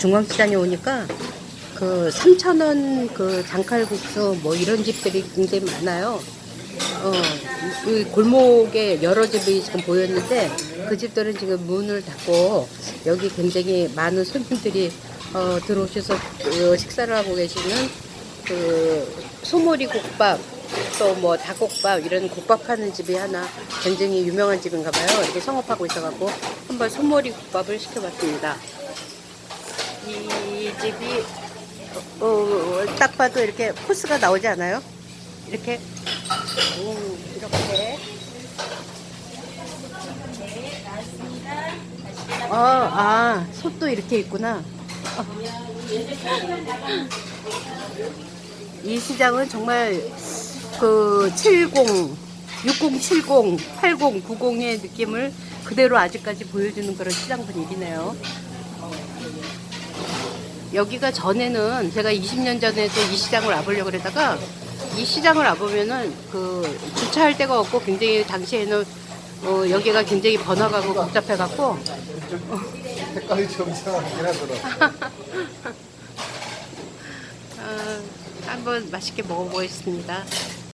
중앙시장에 오니까 그 3,000원 그 장칼국수 뭐 이런 집들이 굉장히 많아요. 어, 이 골목에 여러 집이 지금 보였는데 그 집들은 지금 문을 닫고 여기 굉장히 많은 손님들이 어, 들어오셔서 어, 식사를 하고 계시는 그 소머리 국밥 또 뭐 닭국밥 이런 국밥 파는 집이 하나 굉장히 유명한 집인가 봐요. 이렇게 성업하고 있어갖고 한번 소머리 국밥을 시켜봤습니다. 이 집이 어, 어, 딱 봐도 이렇게 코스가 나오지 않아요? 이렇게 음, 이렇게 아, 아, 솥도 이렇게 있구나. 어. 이 시장은 정말 그 70, 6070, 80, 90의 느낌을 그대로 아직까지 보여주는 그런 시장 분위기네요. 여기가 전에는 제가 20년 전에도 이 시장을 와보려고 그러다가 이 시장을 와보면은 그 주차할 데가 없고 굉장히 당시에는 어 여기가 굉장히 번화가고 복잡해갖고 색깔이 좀 이상하긴 하더라. 어, 한번 맛있게 먹어보겠습니다.